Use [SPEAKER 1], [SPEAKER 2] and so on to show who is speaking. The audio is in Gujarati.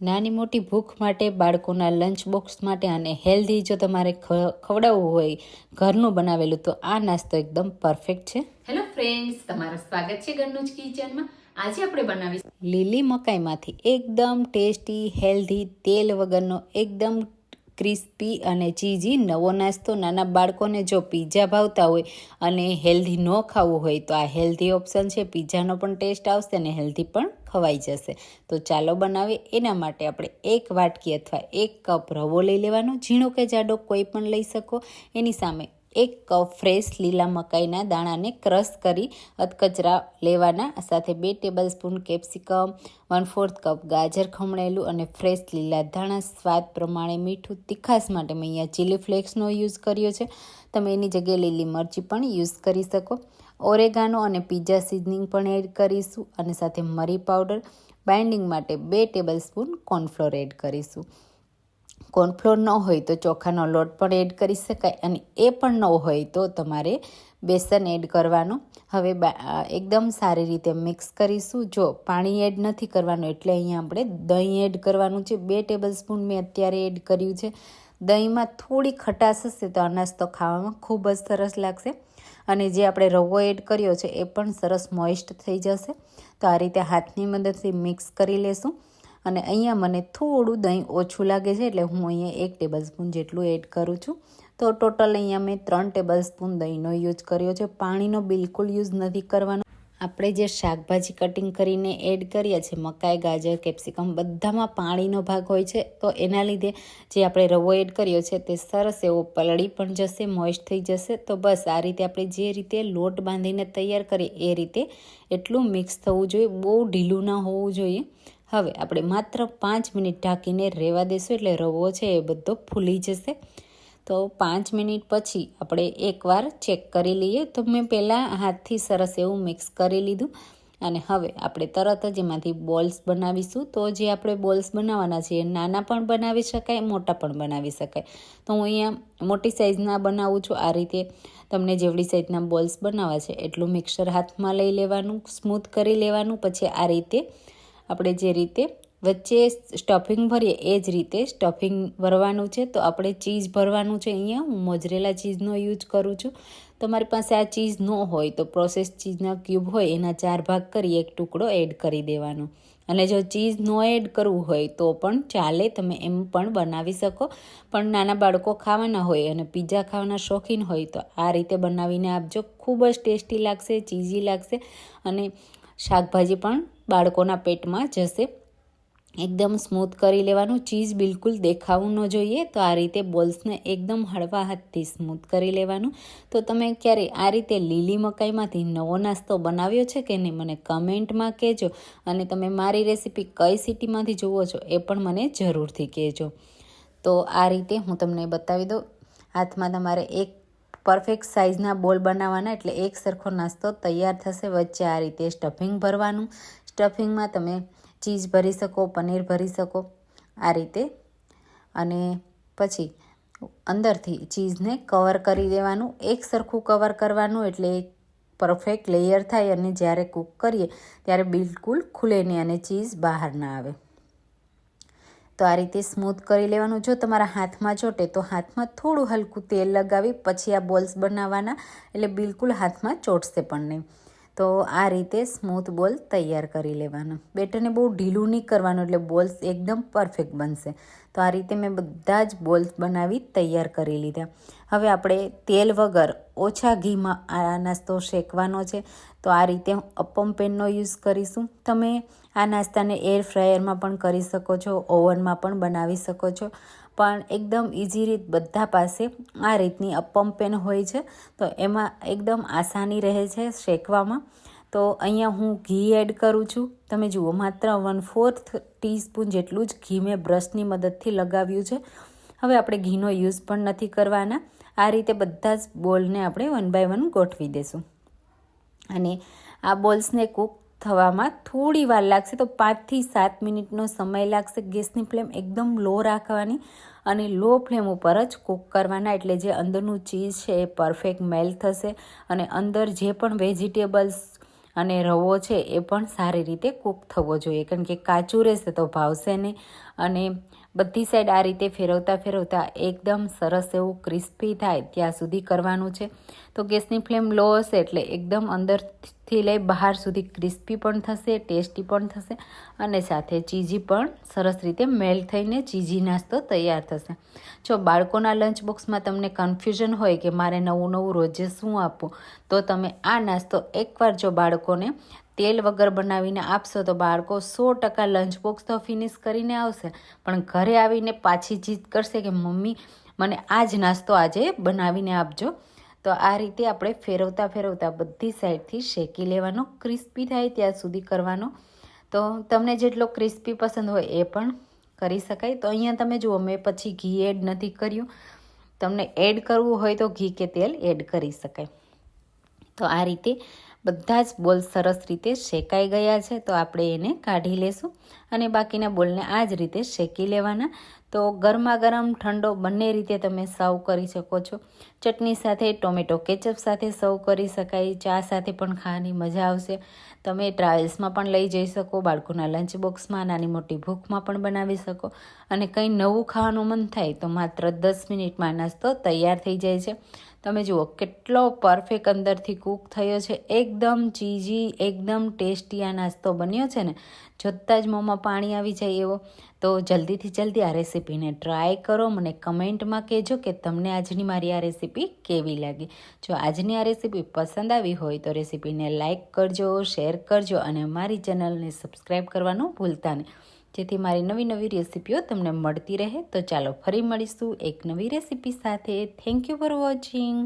[SPEAKER 1] નાની મોટી ભૂખ માટે બાળકોના લંચ બોક્સ માટે અને હેલ્ધી જો તમારે ખવડાવવું હોય ઘરનું બનાવેલું તો આ નાસ્તો એકદમ પરફેક્ટ છે.
[SPEAKER 2] હેલો ફ્રેન્ડ્સ તમારું સ્વાગત છે ઘરનું જ કિચનમાં. આજે આપણે બનાવીશું
[SPEAKER 1] લીલી મકાઈમાંથી એકદમ ટેસ્ટી હેલ્ધી તેલ વગરનો એકદમ ક્રિસ્પી અને ચીઝી નવો નાસ્તો નાના બાળકોને જો પીઝા ભાવતા હોય અને હેલ્ધી ન ખાવું હોય તો આ હેલ્ધી ઓપ્શન છે. પીઝાનો પણ ટેસ્ટ આવશે અને હેલ્ધી પણ ખવાઈ જશે. તો ચાલો બનાવીએ. એના માટે આપણે એક વાટકી અથવા એક કપ રવો લઈ લેવાનો. ઝીણો કે જાડો કોઈ પણ લઈ શકો. એની સામે એક કપ ફ્રેશ લીલા મકાઈના દાણાને ક્રશ કરી અધકચરા લેવાના સાથે બે table spoon capsicum, one fourth cup ગાજર ખમણેલું અને ફ્રેશ લીલા ધાણા સ્વાદ પ્રમાણે મીઠું તીખાસ માટે મેં અહીંયા ચીલી ફ્લેક્સનો યુઝ કર્યો છે. તમે એની જગ્યાએ લીલી મરચી પણ યુઝ કરી શકો. ઓરેગાનો અને પીઝા સિઝનિંગ પણ એડ કરીશું અને સાથે મરી પાવડર બાઇન્ડિંગ માટે બે ટેબલ સ્પૂન કોર્નફ્લોર એડ કરીશું. કોર્નફ્લોર ન હોય તો ચોખાનો લોટ પણ એડ કરી શકાય અને એ પણ ન હોય તો તમારે બેસન એડ કરવાનું. હવે એકદમ સારી રીતે મિક્સ કરીશું. જો પાણી એડ નથી કરવાનું એટલે અહીંયા આપણે દહીં એડ કરવાનું છે. બે ટેબલ સ્પૂન મેં અત્યારે એડ કર્યું છે. દહીંમાં થોડી ખટાશ હશે તો અનાજ તો ખાવામાં ખૂબ જ સરસ લાગશે. અને જે આપણે રવો એડ કર્યો છે એ પણ સરસ મોઇસ્ટ થઈ જશે. તો આ રીતે હાથની મદદથી મિક્સ કરી લેશું. અને અહીંયા મને થોડું દહીં ઓછું લાગે છે એટલે હું અહીંયા એક ટેબલ સ્પૂન જેટલું એડ કરું છું. તો ટોટલ અહીંયા મેં ત્રણ ટેબલ સ્પૂન દહીંનો યુઝ કર્યો છે. પાણીનો બિલકુલ યુઝ નથી કરવાનો. આપણે જે શાકભાજી કટિંગ કરીને એડ કરીએ છીએ, મકાઈ, ગાજર કેપ્સિકમ બધામાં પાણીનો ભાગ હોય છે. તો એના લીધે જે આપણે રવો એડ કર્યો છે તે સરસ એવો પલળી પણ જશે મોઇસ્ટ થઈ જશે. તો બસ આ રીતે આપણે જે રીતે લોટ બાંધીને તૈયાર કરીએ એ રીતે એટલું મિક્સ થવું જોઈએ. બહુ ઢીલું ના હોવું જોઈએ. હવે આપણે માત્ર પાંચ મિનિટ ઢાંકીને રહેવા દેશું એટલે રવો છે એ બધો ફૂલી જશે. તો પાંચ મિનિટ પછી આપણે એકવાર ચેક કરી લઈએ. તો મેં પહેલાં હાથથી સરસ એવું મિક્સ કરી લીધું. અને હવે આપણે તરત જ એમાંથી બોલ્સ બનાવીશું. તો જે આપણે બોલ્સ બનાવવાના છે નાના પણ બનાવી શકાય, મોટા પણ બનાવી શકાય. તો હું અહીંયા મોટી સાઇઝના બનાવું છું. આ રીતે તમને જેવડી સાઇઝના બોલ્સ બનાવવા છે એટલું મિક્સર હાથમાં લઈ લેવાનું સ્મૂથ કરી લેવાનું. પછી આ રીતે આપણે જે રીતે વચ્ચે સ્ટફિંગ ભરીએ, એ જ રીતે સ્ટફિંગ ભરવાનું છે. તો આપણે ચીઝ ભરવાનું છે અહીંયા. હું મોજરેલા ચીઝનો યુઝ કરું છું. તમારી પાસે આ ચીઝ ન હોય તો પ્રોસેસ ચીઝના ક્યુબ હોય, એના ચાર ભાગ કરી એક ટુકડો એડ કરી દેવાનો. અને જો ચીઝ ન એડ કરવું હોય તો પણ ચાલે, તમે એમ પણ બનાવી શકો. પણ નાના બાળકો ખાવાના હોય અને પીઝા ખાવાના શોખીન હોય તો આ રીતે બનાવીને આપજો. ખૂબ જ ટેસ્ટી લાગશે, ચીઝી લાગશે. અને શાકભાજી પણ બાળકોના પેટમાં જશે. એકદમ સ્મૂથ કરી લેવાનું, ચીઝ બિલકુલ દેખાવું ન જોઈએ. તો આ રીતે બોલ્સને એકદમ હળવા હાથથી સ્મૂથ કરી લેવાનું. તો તમે ક્યારે આ રીતે લીલી મકાઈમાંથી નવો નાસ્તો બનાવ્યો છે કે નહીં, મને કમેન્ટમાં કહેજો. અને તમે મારી રેસીપી કઈ સિટીમાંથી જુઓ છો એ પણ મને જરૂરથી કહેજો. તો આ રીતે હું તમને બતાવી દઉં. હાથમાં તમારે એક પરફેક્ટ સાઇઝના બોલ બનાવવાના એટલે એક સરખો નાસ્તો તૈયાર થશે વચ્ચે આ રીતે સ્ટફિંગ ભરવાનું. સ્ટફિંગમાં તમે ચીઝ ભરી શકો, પનીર ભરી શકો આ રીતે. અને પછી અંદરથી ચીઝને કવર કરી દેવાનું. એક સરખું કવર કરવાનું એટલે પરફેક્ટ લેયર થાય અને જ્યારે કૂક કરીએ ત્યારે બિલકુલ ખુલે નહીં અને ચીઝ બહાર ના આવે. તો આ રીતે સ્મૂથ કરી લેવાનું. જો તમારા હાથમાં ચોટે તો હાથમાં થોડું હલકું તેલ લગાવી, પછી આ બોલ્સ બનાવવાના. એટલે બિલકુલ હાથમાં ચોટશે પણ નહીં. તો આ રીતે સ્મૂથ બોલ તૈયાર કરી લેવાનો. બેટરને બહુ ઢીલું નહીં કરવાનું એટલે બોલ્સ એકદમ પરફેક્ટ બનશે. તો આ રીતે મેં બધા જ બોલ્સ બનાવી તૈયાર કરી લીધા. હવે આપણે તેલ વગર ઓછા ઘીમાં આ નાસ્તો શેકવાનો છે. તો આ રીતે અપમ પેનનો યુઝ કરીશું. તમે આ નાસ્તાને એર ફ્રાયરમાં પણ કરી શકો છો ઓવનમાં પણ બનાવી શકો છો. પણ એકદમ ઇઝી રીત બધા પાસે આ રીતની અપમ પેન હોય છે. તો એમાં એકદમ આસાની રહે છે શેકવામાં. તો અહીંયા હું ઘી એડ કરું છું. તમે જુઓ, માત્ર વન ફોર્થ ટીસ્પૂન જેટલું જ ઘી મેં બ્રશની મદદથી લગાવ્યું છે. હવે આપણે ઘીનો યુઝ પણ નથી કરવાના. આ રીતે બધા જ બોલને આપણે વન બાય વન ગોઠવી દઈશું અને આ બોલ્સને કૂક થવામાં થોડી વાર લાગશે તો પાંચથી સાત મિનિટનો સમય લાગશે. ગેસની ફ્લેમ એકદમ લો રાખવાની અને લો ફ્લેમ ઉપર જ કૂક કરવાના. એટલે જે અંદરનું ચીઝ છે એ પરફેક્ટ મેલ્ટ થશે અને અંદર જે પણ વેજીટેબલ્સ અને રવો છે એ પણ સારી રીતે કૂક થવો જોઈએ. કારણ કે કાચું રહેશે તો ભાવશે નહીં. અને બધી સાઈડ આ રીતે ફેરવતા ફેરવતા એકદમ સરસ એવું ક્રિસ્પી થાય ત્યાં સુધી કરવાનું છે. તો ગેસની ફ્લેમ લો હશે એટલે એકદમ અંદરથી લઈ બહાર સુધી ક્રિસ્પી પણ થશે, ટેસ્ટી પણ થશે અને સાથે ચીઝી પણ સરસ રીતે મેલ્ટ થઈને ચીઝી નાસ્તો તૈયાર થશે. જો બાળકોના લંચ બોક્સમાં તમને કન્ફ્યુઝન હોય કે મારે નવું નવું રોજે શું આપવું, તો તમે આ નાસ્તો એકવાર જો બાળકોને તેલ વગર બનાવીને આપશો તો બાળકો સો ટકા લંચ બોક્સ તો ફિનિશ કરીને આવશે. પણ ઘરે આવીને પાછી જીદ કરશે કે મમ્મી, મને આ જ નાસ્તો આજે બનાવીને આપજો. તો આ રીતે આપણે ફેરવતા ફેરવતા બધી સાઈડથી શેકી લેવાનો ક્રિસ્પી થાય ત્યાં સુધી કરવાનો. તો તમને જેટલો ક્રિસ્પી પસંદ હોય એ પણ કરી શકાય. તો અહીંયા તમે જુઓ, મેં પછી ઘી એડ નથી કર્યું. તમને એડ કરવું હોય તો ઘી કે તેલ એડ કરી શકાય. તો આ રીતે બધા જ બોલ સરસ રીતે શેકાઈ ગયા છે તો આપણે એને કાઢી લેશું. અને બાકીના બોલને આ જ રીતે શેકી લેવાના. તો ગરમા ગરમ ઠંડો બંને રીતે તમે સર્વ કરી શકો છો. ચટણી સાથે, ટોમેટો કેચઅપ સાથે સર્વ કરી શકાય. ચા સાથે પણ ખાવાની મજા આવશે. તમે ટ્રાવેલ્સમાં પણ લઈ જઈ શકો, બાળકોના લંચ બોક્સમાં, નાની મોટી ભૂખમાં પણ બનાવી શકો. અને કંઈ નવું ખાવાનું મન થાય તો માત્ર દસ મિનિટમાં નાસ્તો તૈયાર થઈ જાય છે. તમે જુઓ, કેટલો પરફેક્ટ અંદરથી કૂક થયો છે. એકદમ ચીઝી, એકદમ ટેસ્ટી આ નાસ્તો બન્યો છે ને. જોતાં જ મોંમાં પાણી આવી જાય એવો, તો જલ્દીથી જલ્દી આ રેસીપીને ટ્રાય કરો. મને કમેન્ટમાં કહેજો કે તમને આજની મારી આ રેસીપી કેવી લાગી. જો આજની આ રેસીપી પસંદ આવી હોય તો રેસીપીને લાઇક કરજો, શેર કરજો અને મારી ચેનલને સબસ્ક્રાઈબ કરવાનું ભૂલતા નહીં. જેથી મારી નવી નવી રેસીપીઓ તમને મળતી રહે. તો ચાલો ફરી મળીશું એક નવી રેસીપી સાથે. Thank you for watching